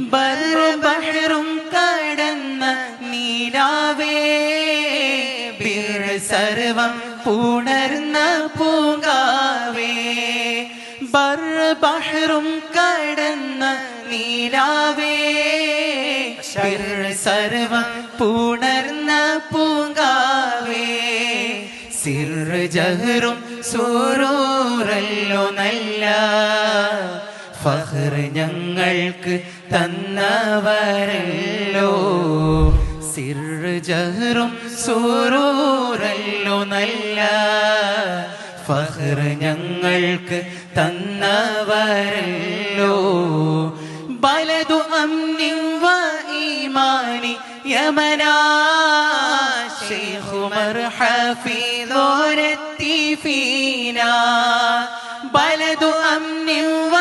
ബറും ബഹറും കടന്ന നീരാവേ ബിർ സർവം പുണർന്ന പൂങ്കാവേ. ബർബഹറും കടന്ന നീരാവേ ബിർ സർവം പുണർന്ന പൂങ്കാവേ. സിർ ജഹറും സൂറൂറല്ലോ നല്ല ഫഹർ ഞങ്ങൾക്ക് തന്നവരല്ലോ. സിർ ജഹറും സൂറൂറല്ലോ നല്ല. ഫഹർ ഞങ്ങൾക്ക് തന്നവരല്ലോ. ബലതു അമ്നിൻ വ ഈമാനി യമനാ. ശൈഖു മർഹഫി ദോരത്തി ഫീനാ. ബലതു അമ്നിൻ വ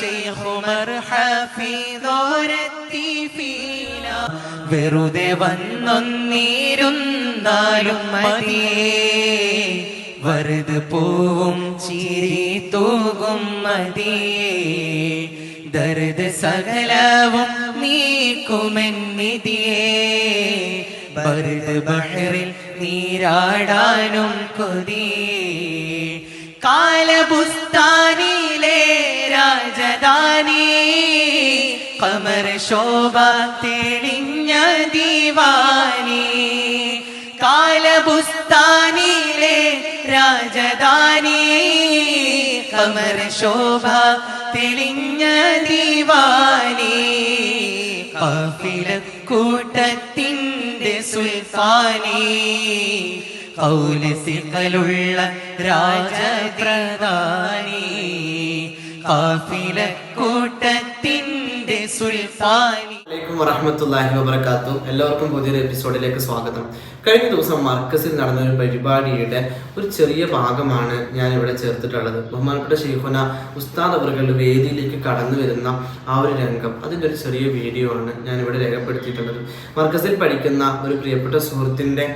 ശൈഖു മർഹഫി ദോരത്തി ഫീനാ. വെറുതെ വന്നൊന്നിരുന്നാലും മതിയേ വറുത് പൂവും ചിരി തൂകും മതിയേ ദർദ് സകലവും നീക്കുമെന്നിതിയേ. ബർദ് ബഹറിൽ നീരാടാനും കൊതിയേ. കാലബുസ്താനിലെ രാജധാനി കമർ ശോഭ തെളിഞ്ഞ ദീവാനി. കാലപുസ്താനിലെ രാജധാനി കമർ ശോഭ തെളിഞ്ഞ ദീവാനി. കാഫിലക്കൂട്ടത്തിന്റെ കൂട്ടത്തിന്റെ സുൽത്താനി കൗലസികളുള്ള രാജപ്രധാനി. കാഫില കൂട്ടത്തിന്റെ എല്ലാവർക്കും പുതിയൊരു എപ്പിസോഡിലേക്ക് സ്വാഗതം. കഴിഞ്ഞ ദിവസം മർക്കസിൽ നടന്ന ഒരു പരിപാടിയുടെ ഒരു ചെറിയ ഭാഗമാണ് ഞാൻ ഇവിടെ ചേർത്തിട്ടുള്ളത്. ബഹുമാനപ്പെട്ട ഷെയ്ഖുന ഉസ്താദ് അവറുകളുടെ വേദിയിലേക്ക് കടന്നു വരുന്ന ആ ഒരു രംഗം. അതിന്റെ ഒരു ചെറിയ വീഡിയോ ആണ് ഞാൻ ഇവിടെ രേഖപ്പെടുത്തിയിട്ടുള്ളത്. മർക്കസിൽ പഠിക്കുന്ന ഒരു പ്രിയപ്പെട്ട സുഹൃത്തിന്റെ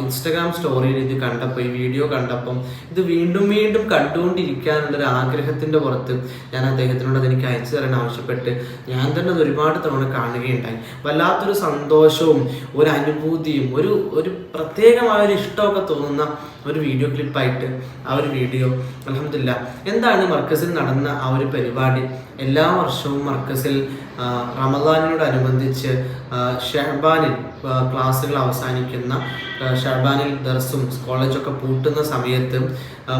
ഇൻസ്റ്റഗ്രാം സ്റ്റോറിയിൽ ഇത് കണ്ടപ്പോൾ ഈ വീഡിയോ കണ്ടപ്പം ഇത് വീണ്ടും വീണ്ടും കണ്ടുകൊണ്ടിരിക്കാനുള്ള ഒരു ആഗ്രഹത്തിന്റെ പുറത്ത് ഞാൻ അദ്ദേഹത്തിനോട് അതെനിക്ക് അയച്ചു തരാൻ ആവശ്യപ്പെട്ട് ഞാൻ തന്നെ അത് ഒരുപാട് തവണ കാണുകയുണ്ടായി. വല്ലാത്തൊരു സന്തോഷവും ഒരു അനുഭൂതിയും ഒരു ഒരു പ്രത്യേകമായ ഒരു ഇഷ്ടമൊക്കെ തോന്നുന്ന ഒരു വീഡിയോ ക്ലിപ്പായിട്ട് ആ ഒരു വീഡിയോ അലഹമില്ല എന്താണ് മർക്കസിൽ നടന്ന ആ ഒരു പരിപാടി? എല്ലാ വർഷവും മർക്കസിൽ റമദാനിനോടനുബന്ധിച്ച് ഷഹബാനിൽ ക്ലാസ്സുകൾ അവസാനിക്കുന്ന ഷെഹബാനിൽ ദർസും കോളേജൊക്കെ പൂട്ടുന്ന സമയത്ത്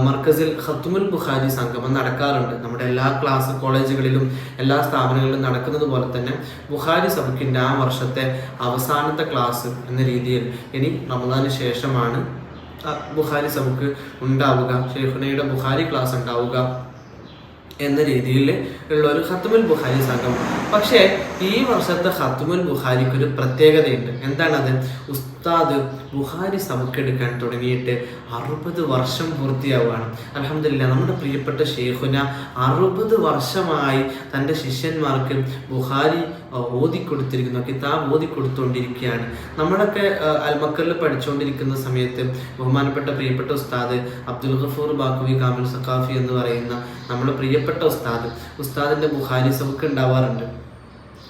മർക്കസിൽ ഖത്തുമുൽ ബുഖാരി സംഗമം നടക്കാറുണ്ട്. നമ്മുടെ എല്ലാ ക്ലാസ് കോളേജുകളിലും എല്ലാ സ്ഥാപനങ്ങളിലും നടക്കുന്നത് പോലെ തന്നെ ബുഖാരി സബക്കിന്റെ ആ വർഷത്തെ അവസാനത്തെ ക്ലാസ് എന്ന രീതിയിൽ ഇനി റമദാന് ശേഷമാണ് ആ, സബുക്ക് ഉണ്ടാവുക ഷെയ്ഖുനയുടെ ബുഹാരി ക്ലാസ് ഉണ്ടാവുക എന്ന രീതിയിൽ ഉള്ള ഒരു ഖത്തുമുൽ ബുഹാരി സംഘം. പക്ഷേ ഈ വർഷത്തെ ഖത്തുമുൽ ബുഹാരിക്ക് ഒരു പ്രത്യേകതയുണ്ട്. എന്താണത്? ഉസ്താദ് ബുഹാരി സമുക്കെടുക്കാൻ തുടങ്ങിയിട്ട് അറുപത് വർഷം പൂർത്തിയാവുകയാണ്. അലഹമില്ല നമ്മുടെ പ്രിയപ്പെട്ട ഷെയ്ഖുന അറുപത് വർഷമായി തന്റെ ശിഷ്യന്മാർക്ക് ബുഖാരി ആ, ഓതിക്കൊടുത്തിരിക്കുന്നു കിതാബ് ഓതിക്കൊടുത്തുകൊണ്ടിരിക്കുകയാണ് നമ്മളൊക്കെ അൽമക്കറിൽ പഠിച്ചുകൊണ്ടിരിക്കുന്ന സമയത്ത് ബഹുമാനപ്പെട്ട പ്രിയപ്പെട്ട ഉസ്താദ് അബ്ദുൽ ഗഫൂർ ബാക്കുവി കാമിൽ സഖാഫി എന്ന് പറയുന്ന നമ്മുടെ പ്രിയപ്പെട്ട ഉസ്താദ് ഉസ്താദിന്റെ ബുഹാരി സബക്ക് ഉണ്ടാവാറുണ്ട്.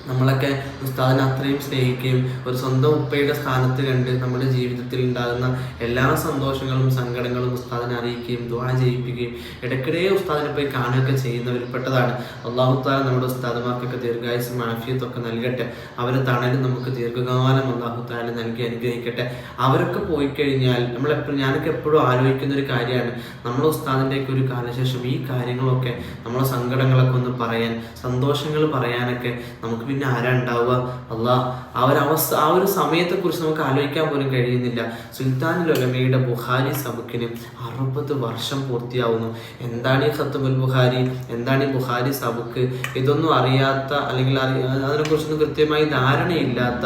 നമ്മളൊക്കെ ഉസ്താദിനെ അത്രയും സ്നേഹിക്കുകയും ഒരു സ്വന്തം ഉപ്പയുടെ സ്ഥാനത്ത് കണ്ട് നമ്മുടെ ജീവിതത്തിൽ ഉണ്ടാകുന്ന എല്ലാ സന്തോഷങ്ങളും സങ്കടങ്ങളും ഉസ്താദിനെ അറിയിക്കുകയും ദുവാ ചെയ്യിപ്പിക്കുകയും ഇടയ്ക്കിടെ ഉസ്താദിനെ പോയി കാണുകയൊക്കെ ചെയ്യുന്നവരിൽപ്പെട്ടതാണ് പെട്ടതാണ് താല നമ്മുടെ ഉസ്താദുമാർക്കൊക്കെ ദീർഘായുസും മാഫിയത്തൊക്കെ നൽകട്ടെ. അവരെ തണലും നമുക്ക് ദീർഘകാലം അള്ളാഹുത്താല നൽകി അനുഗ്രഹിക്കട്ടെ. അവരൊക്കെ പോയി കഴിഞ്ഞാൽ നമ്മളെപ്പോഴും ഞാനൊക്കെ എപ്പോഴും ആലോചിക്കുന്ന ഒരു കാര്യമാണ്. നമ്മുടെ ഉസ്താദിന്റെയൊക്കെ ഒരു കാലശേഷം ഈ കാര്യങ്ങളൊക്കെ നമ്മളെ സങ്കടങ്ങളൊക്കെ ഒന്ന് പറയാൻ സന്തോഷങ്ങൾ പറയാനൊക്കെ നമുക്ക് പിന്നെ ആരാ ഉണ്ടാവുക അള്ളാ ആ ഒരു അവസ്ഥ ആ ഒരു സമയത്തെക്കുറിച്ച് നമുക്ക് ആലോചിക്കാൻ പോലും കഴിയുന്നില്ല. സുൽത്താൻ ലൊലമയുടെ ബുഹാരി സബക്കിന് അറുപത് വർഷം പൂർത്തിയാവുന്നു. എന്താണ് ഈ ഖത്തുബുൽ ബുഹാരി എന്താണ് ഈ ബുഹാരി സബക്ക്? ഇതൊന്നും അറിയാത്ത അല്ലെങ്കിൽ അതിനെക്കുറിച്ചൊന്നും കൃത്യമായി ധാരണയില്ലാത്ത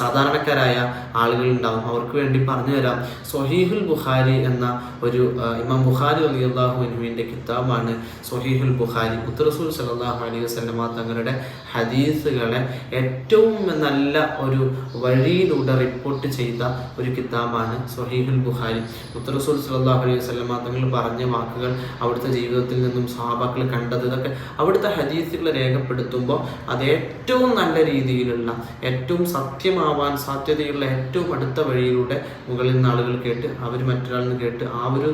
സാധാരണക്കാരായ ആളുകൾ ഉണ്ടാവും അവർക്ക് വേണ്ടി പറഞ്ഞു തരാം. സൊഹീഹുൽ ബുഖാരി എന്ന ഒരു ഇമാം ഇമാം ബുഖാരി അള്ളാഹു അനുവിന്റെ കിതാബാണ് സൊഹീഹുൽ ബുഖാരി. ഉത്തറസൂൽ സലാഹു അലൈഹി വസ്ലമ തങ്ങൾ തങ്ങളുടെ ഹദീസുകളെ ഏറ്റവും നല്ല ഒരു വഴിയിലൂടെ റിപ്പോർട്ട് ചെയ്ത ഒരു കിതാബാണ് സ്വഹീഹുൽ ബുഖാരി. മുത്തറസൂൽ സല്ലല്ലാഹു അലൈഹി വസല്ലമ തങ്ങൾ പറഞ്ഞ വാക്കുകൾ അവിടുത്തെ ജീവിതത്തിൽ നിന്നും സഹാബാക്കൾ കണ്ടത് ഇതൊക്കെ അവിടുത്തെ ഹദീസുകൾ രേഖപ്പെടുത്തുമ്പോൾ അത് ഏറ്റവും നല്ല രീതിയിലുള്ള ഏറ്റവും സത്യമാവാൻ സാധ്യതയുള്ള ഏറ്റവും അടുത്ത വഴിയിലൂടെ മുകളിൽ നിന്ന് ആളുകൾ കേട്ട് അവർ മറ്റൊരാളിൽ നിന്ന് കേട്ട് ആ ഒരു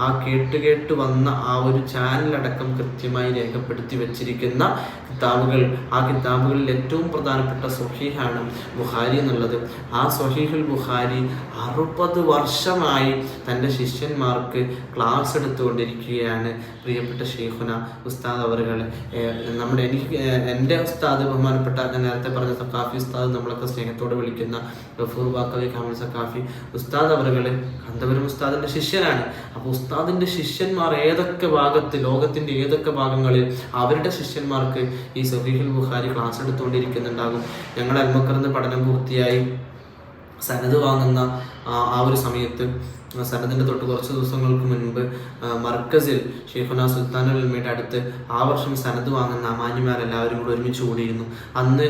ആ കേട്ട് കേട്ട് വന്ന ആ ഒരു ചാനലടക്കം കൃത്യമായി രേഖപ്പെടുത്തി വെച്ചിരിക്കുന്ന കിതാബുകൾ. ആ കിതാബുകളിൽ ഏറ്റവും പ്രധാനപ്പെട്ട സ്വഹീഹാണ് ബുഹാരി എന്നുള്ളത്. ആ സൊഹീഹുൽ ബുഹാരി അറുപത് വർഷമായി തന്റെ ശിഷ്യന്മാർക്ക് ക്ലാസ് എടുത്തുകൊണ്ടിരിക്കുകയാണ്. പ്രിയപ്പെട്ട ഷെയ്ഖുന ഉസ്താദ് അവറുകൾ നമ്മുടെ എനിക്ക് എന്റെ ഉസ്താദ് ബഹുമാനപ്പെട്ട ഞാൻ നേരത്തെ പറഞ്ഞ സക്കാഫി ഉസ്താദ് നമ്മളൊക്കെ സ്നേഹത്തോടെ വിളിക്കുന്ന ഗഫൂർ ബാക്കവി കാമൽ സക്കാഫി ഉസ്താദ് അവറുകൾ കണ്ടവരും ഉസ്താദിന്റെ ശിഷ്യനാണ് അപ്പോൾ ഉസ്താദിന്റെ ശിഷ്യന്മാർ ഏതൊക്കെ ഭാഗത്ത് ലോകത്തിന്റെ ഏതൊക്കെ ഭാഗങ്ങളിൽ അവരുടെ ശിഷ്യന്മാർക്ക് ഈ സഹീഹുൽ ബുഖാരി ക്ലാസ് എടുത്തുകൊണ്ടിരിക്കുന്നുണ്ടാകും. ഞങ്ങൾ അൽമക്കറിന്ന് പഠനം പൂർത്തിയായി. സനത് വാങ്ങുന്ന ആ ഒരു സമയത്ത് സനദിന്റെ തൊട്ട് കുറച്ച് ദിവസങ്ങൾക്ക് മുൻപ് മർക്കസിൽ ഷെയ്ഖുന സുൽത്താൻ ഉൽമയുടെ അടുത്ത് ആ വർഷം സനത് വാങ്ങുന്ന അമാന്യമാരെല്ലാവരും കൂടെ ഒരുമിച്ച് കൂടിയിരുന്നു. അന്ന്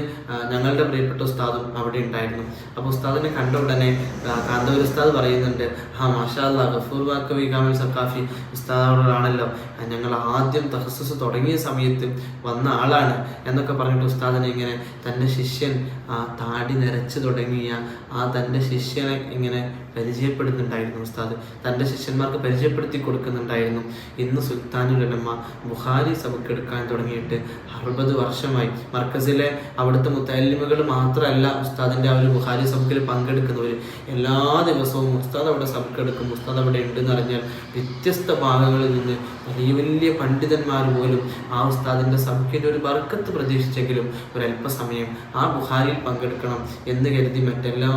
ഞങ്ങളുടെ പ്രിയപ്പെട്ട ഉസ്താദും അവിടെ ഉണ്ടായിരുന്നു. അപ്പോൾ ഉസ്താദിനെ കണ്ട ഉടനെ കാന്തപുരസ്താദ് കാന്തപുര ഉസ്താദ് പറയുന്നുണ്ട് ആ മാഷാല്ല ഗഫൂർ വാക്കവി കാമിൽ സക്കാഫി ഉസ്താദോടാണല്ലോ ഞങ്ങൾ ആദ്യം തഹസസ് തുടങ്ങിയ സമയത്ത് വന്ന ആളാണ് എന്നൊക്കെ പറഞ്ഞിട്ട് ഉസ്താദിനെ ഇങ്ങനെ തന്റെ ശിഷ്യൻ ആ താടി നിരച്ച് തുടങ്ങിയ ആ തന്റെ ശിഷ്യനെ ഇങ്ങനെ പരിചയപ്പെടുന്നുണ്ടായിരുന്നു ഉസ്താദ്. തന്റെ ശിഷ്യന്മാർക്ക് പരിചയപ്പെടുത്തി കൊടുക്കുന്നുണ്ടായിരുന്നു. ഇന്ന് സുൽത്താനുലമ്മ ബുഹാരി സബക്ക് എടുക്കാൻ തുടങ്ങിയിട്ട് അറുപത് വർഷമായി. മർക്കസിലെ അവിടുത്തെ മുത്തല്ലിമകൾ മാത്രമല്ല ഉസ്താദിന്റെ ആ ഒരു ബുഹാരി സബക്കിൽ പങ്കെടുക്കുന്നവർ. എല്ലാ ദിവസവും ഉസ്താദ് അവിടെ സബക്ക് എടുക്കും. ഉസ്താദ് അവിടെ ഉണ്ടെന്ന് അറിഞ്ഞാൽ വ്യത്യസ്ത ഭാഗങ്ങളിൽ നിന്ന് വലിയ വലിയ പണ്ഡിതന്മാർ പോലും ആ ഉസ്താദിന്റെ സബക്കിന്റെ ഒരു ബർക്കത്ത് പ്രതീക്ഷിച്ചെങ്കിലും ഒരല്പസമയം ആ ബുഹാരിയിൽ പങ്കെടുക്കണം എന്ന് കരുതി മറ്റെല്ലാ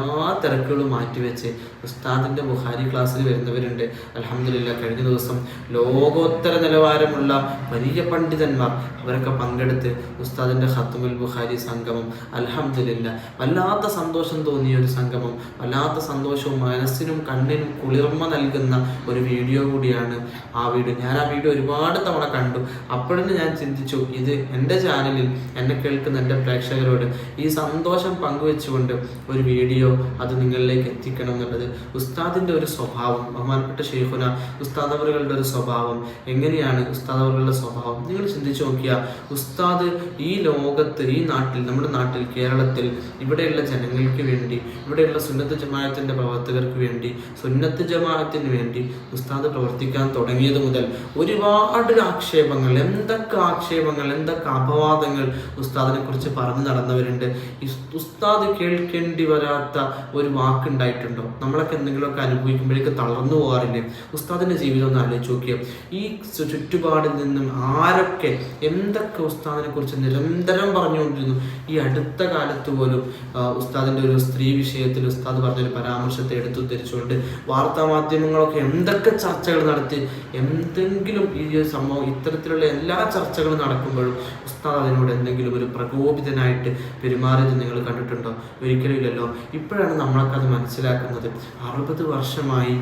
തിരക്കുകളും മാറ്റിവെച്ച് ഉസ്താദിന്റെ ബുഹാരി ക്ലാസ്സിൽ വരുന്നവരുണ്ട്. അലഹമില്ല കഴിഞ്ഞ ദിവസം ലോകോത്തര നിലവാരമുള്ള വലിയ പണ്ഡിതന്മാർ അവരൊക്കെ പങ്കെടുത്ത് ഉസ്താദിന്റെ ഹത്തുമുൽ ബുഹാരി സംഗമം അലഹമില്ല വല്ലാത്ത സന്തോഷം തോന്നിയ ഒരു സംഗമം വല്ലാത്ത സന്തോഷവും മനസ്സിനും കണ്ണിനും കുളിർമ നൽകുന്ന ഒരു വീഡിയോ കൂടിയാണ് ആ വീഡിയോ. ഞാൻ ആ വീഡിയോ ഒരുപാട് തവണ കണ്ടു. അപ്പോഴെന്ന് ഞാൻ ചിന്തിച്ചു ഇത് എന്റെ ചാനലിൽ എന്നെ കേൾക്കുന്ന എന്റെ പ്രേക്ഷകരോട് ഈ സന്തോഷം പങ്കുവെച്ചുകൊണ്ട് ഒരു വീഡിയോ അത് നിങ്ങളിലേക്ക് എത്തിക്കണം എന്നുള്ളത്. ഉസ്താദിന്റെ ഒരു സ്വഭാവം ബഹുമാനപ്പെട്ട ഷെയ്ഖുന ഉസ്താദവറുകളുടെ ഒരു സ്വഭാവം എങ്ങനെയാണ് ഉസ്താദവറുകളുടെ സ്വഭാവം? നിങ്ങൾ ചിന്തിച്ചു നോക്കിയാൽ ഉസ്താദ് ഈ ലോകത്ത് ഈ നാട്ടിൽ നമ്മുടെ നാട്ടിൽ കേരളത്തിൽ ഇവിടെയുള്ള ജനങ്ങൾക്ക് വേണ്ടി ഇവിടെയുള്ള സുന്നത്ത് ജമാഅത്തിന്റെ പ്രവർത്തകർക്ക് വേണ്ടി സുന്നത്ത് ജമാഅത്തിന് വേണ്ടി ഉസ്താദ് പ്രവർത്തിക്കാൻ തുടങ്ങിയത് മുതൽ ഒരുപാട് ആക്ഷേപങ്ങൾ എന്തൊക്കെ ആക്ഷേപങ്ങൾ എന്തൊക്കെ അപവാദങ്ങൾ ഉസ്താദിനെ കുറിച്ച് പറഞ്ഞു നടന്നവരുണ്ട്. ഉസ്താദ് കേൾക്കേണ്ടി വരാത്ത ഒരു വാക്കുണ്ടായിട്ടുണ്ടോ? നമ്മളൊക്കെ എന്തെങ്കിലുമൊക്കെ അനുഭവിക്കുമ്പോഴേക്ക് തളർന്നു പോകാറില്ലേ? ഉസ്താദിന്റെ ജീവിതം ഒന്ന് ആലോചിച്ച് നോക്കിയാൽ ഈ ചുറ്റുപാടിൽ നിന്നും ആരൊക്കെ എന്തൊക്കെ ഉസ്താദിനെ കുറിച്ച് നിരന്തരം പറഞ്ഞുകൊണ്ടിരുന്നു? ഈ അടുത്ത കാലത്ത് പോലും ഉസ്താദിന്റെ ഒരു സ്ത്രീ വിഷയത്തിൽ ഉസ്താദ് പറഞ്ഞൊരു പരാമർശത്തെ എടുത്തു ധരിച്ചുകൊണ്ട് വാർത്താ മാധ്യമങ്ങളൊക്കെ എന്തൊക്കെ ചർച്ചകൾ നടത്തി എന്തെങ്കിലും ഈ സംഭവം ഇത്തരത്തിലുള്ള എല്ലാ ചർച്ചകളും നടക്കുമ്പോഴും ഉസ്താദ് അതിനോട് എന്തെങ്കിലും ഒരു പ്രകോപിതനായിട്ട് പെരുമാറിയത് നിങ്ങൾ കണ്ടിട്ടുണ്ടോ? ഒരിക്കലും ഇല്ലല്ലോ ഇപ്പോഴാണ് നമ്മളൊക്കെ അത് മനസ്സിലാക്കുന്നത്. അറുപത് വർഷമായി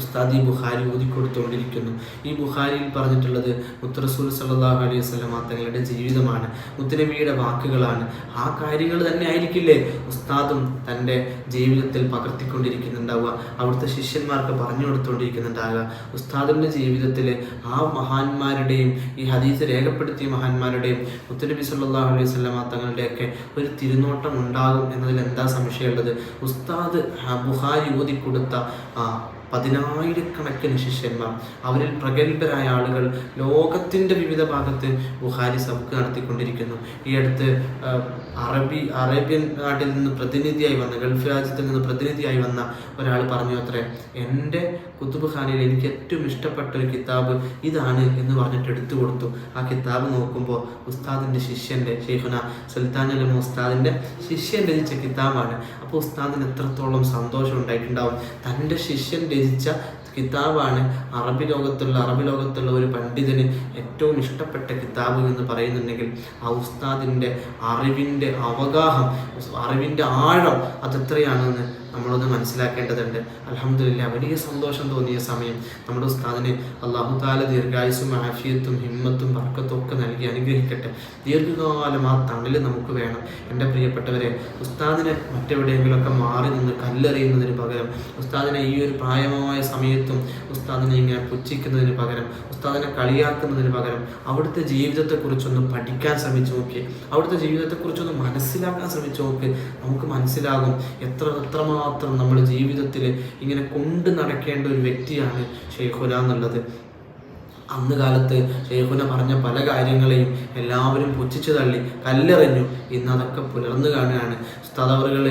ഉസ്താദ് ഈ ബുഖാരി ഓതിക്കൊടുത്തുകൊണ്ടിരിക്കുന്നു ഈ ബുഹാരിയിൽ പറഞ്ഞിട്ടുള്ളത് മുത്തറസൂൽ സല്ലാഹു അലൈഹി വസല്ലമ തങ്ങളുടെ ജീവിതമാണ് മുത്തനബിയുടെ വാക്കുകളാണ്. ആ കാര്യങ്ങൾ തന്നെ ആയിരിക്കില്ലേ ഉസ്താദും തന്റെ ജീവിതത്തിൽ പകർത്തിക്കൊണ്ടിരിക്കുന്നുണ്ടാവുക? അവിടുത്തെ ശിഷ്യന്മാർക്ക് പറഞ്ഞു കൊടുത്തുകൊണ്ടിരിക്കുന്നുണ്ടാവുക ഉസ്താദിന്റെ ജീവിതത്തിലെ ആ മഹാന്മാരുടെയും ഈ ഹദീസ് രേഖപ്പെടുത്തിയ മഹാന്മാരുടെയും മുത്തനബി സല്ലാഹു അലൈഹി വസല്ലമ തങ്ങളുടെയൊക്കെ ഒരു തിരുനോട്ടം ഉണ്ടാകും എന്നതിൽ എന്താ സംശയമുള്ളത്? ഉസ്താദ് ബുഹാരി ആ പതിനായിരക്കണക്കിന് ശിഷ്യന്മാർ അവരിൽ പ്രഗത്ഭരായ ആളുകൾ ലോകത്തിന്റെ വിവിധ ഭാഗത്ത് ബുഹാരി സബക്ക് നടത്തിക്കൊണ്ടിരിക്കുന്നു. ഈ അടുത്ത് അറബി അറേബ്യൻ നാട്ടിൽ നിന്ന് പ്രതിനിധിയായി വന്ന ഗൾഫ് രാജ്യത്തിൽ നിന്ന് പ്രതിനിധിയായി വന്ന ഒരാൾ പറഞ്ഞു അത്രേ എന്റെ കുത്തുബ് ഖാനിൽ എനിക്ക് ഏറ്റവും ഇഷ്ടപ്പെട്ട ഒരു കിതാബ് ഇതാണ് എന്ന് പറഞ്ഞിട്ട് എടുത്തു കൊടുത്തു. ആ കിതാബ് നോക്കുമ്പോൾ ഉസ്താദിന്റെ ശിഷ്യന്റെ ഷെയ്ഖുന സുൽത്താൻ അലം ഉസ്താദിന്റെ ശിഷ്യൻ രചിച്ച കിതാബാണ്. അപ്പോൾ ഉസ്താദിന് എത്രത്തോളം സന്തോഷം ഉണ്ടായിട്ടുണ്ടാവും. തന്റെ ശിഷ്യൻ രചിച്ച കിതാബാണ് അറബി ലോകത്തുള്ള അറബി ലോകത്തുള്ള ഒരു പണ്ഡിതന് ഏറ്റവും ഇഷ്ടപ്പെട്ട കിതാബ് എന്ന് പറയുന്നുണ്ടെങ്കിൽ ആ ഉസ്താദിന്റെ അറിവിന്റെ അവഗാഹം അറിവിന്റെ ആഴം അതെത്രയാണെന്ന് നമ്മളൊന്ന് മനസ്സിലാക്കേണ്ടതുണ്ട്. അലഹമില്ല വലിയ സന്തോഷം തോന്നിയ സമയം നമ്മുടെ ഉസ്താദിന് അള്ളാഹു താല ദീർഘായുസും ആഫിയത്തും ഹിമ്മത്തും വർക്കത്തും ഒക്കെ നൽകി അനുഗ്രഹിക്കട്ടെ. ദീർഘകാലം ആ തണൽ നമുക്ക് വേണം. എന്റെ പ്രിയപ്പെട്ടവരെ ഉസ്താദിനെ മറ്റെവിടെയെങ്കിലുമൊക്കെ മാറി നിന്ന് കല്ലെറിയുന്നതിന് പകരം ഉസ്താദിനെ ഈ ഒരു പ്രായമായ സമയത്തും ഉസ്താദിനെ ഇങ്ങനെ പുച്ഛിക്കുന്നതിന് പകരം ഉസ്താദിനെ കളിയാക്കുന്നതിന് പകരം അവിടുത്തെ ജീവിതത്തെക്കുറിച്ചൊന്ന് പഠിക്കാൻ ശ്രമിച്ചു നോക്കി അവിടുത്തെ ജീവിതത്തെക്കുറിച്ചൊന്ന് മനസ്സിലാക്കാൻ ശ്രമിച്ചു നോക്കി. നമുക്ക് മനസ്സിലാകും എത്ര എത്രമാത്രം നമ്മൾ ജീവിതത്തിൽ ഇങ്ങനെ കൊണ്ട് നടക്കേണ്ട ഒരു വ്യക്തിയാണ് ഷെയ്ഖുല എന്നുള്ളത്. അന്ന് കാലത്ത് ഷെയ്ഖുന പറഞ്ഞ പല കാര്യങ്ങളെയും എല്ലാവരും പുച്ഛിച്ചു തള്ളി കല്ലെറിഞ്ഞു. ഇന്ന് അതൊക്കെ പുലർന്നു കാണുകയാണ്. ഉസ്താദവറുകൾ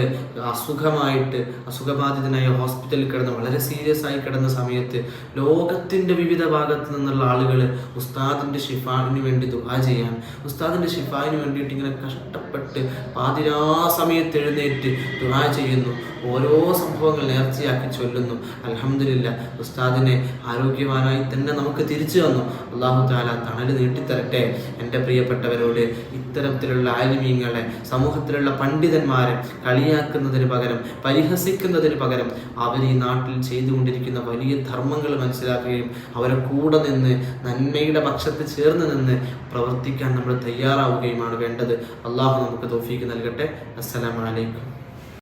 അസുഖമായിട്ട് അസുഖബാധിതനായ ഹോസ്പിറ്റലിൽ കിടന്ന് വളരെ സീരിയസ് ആയി കിടന്ന സമയത്ത് ലോകത്തിന്റെ വിവിധ ഭാഗത്ത് നിന്നുള്ള ആളുകൾ ഉസ്താദിന്റെ ഷിഫാവിന് വേണ്ടി ദുആ ചെയ്യാൻ ഉസ്താദിന്റെ ഷിഫാവിന് വേണ്ടിയിട്ട് ഇങ്ങനെ കഷ്ടപ്പെട്ട് പാതിരാ സമയത്ത് എഴുന്നേറ്റ് ദുആ ചെയ്യുന്നു. ഓരോ സംഭവങ്ങൾ നേർച്ചയാക്കി ചൊല്ലുന്നു. അലഹമില്ല ഉസ്താദിനെ ആരോഗ്യവാനായി തന്നെ നമുക്ക് തിരിച്ചു വന്നു അള്ളാഹു താല തണൽ നീട്ടിത്തരട്ടെ. എന്റെ പ്രിയപ്പെട്ടവരോട് ഇത്തരത്തിലുള്ള ആലിമീങ്ങളെ സമൂഹത്തിലുള്ള പണ്ഡിതന്മാരെ കളിയാക്കുന്നതിന് പകരം പരിഹസിക്കുന്നതിന് പകരം അവർ ഈ നാട്ടിൽ ചെയ്തുകൊണ്ടിരിക്കുന്ന വലിയ ധർമ്മങ്ങൾ മനസ്സിലാക്കുകയും അവരെ കൂടെ നിന്ന് നന്മയുടെ പക്ഷത്ത് ചേർന്ന് നിന്ന് പ്രവർത്തിക്കാൻ നമ്മൾ തയ്യാറാവുകയുമാണ് വേണ്ടത്. അള്ളാഹു നമുക്ക് തോഫീക്ക് നൽകട്ടെ. അസ്സലാമലൈക്കും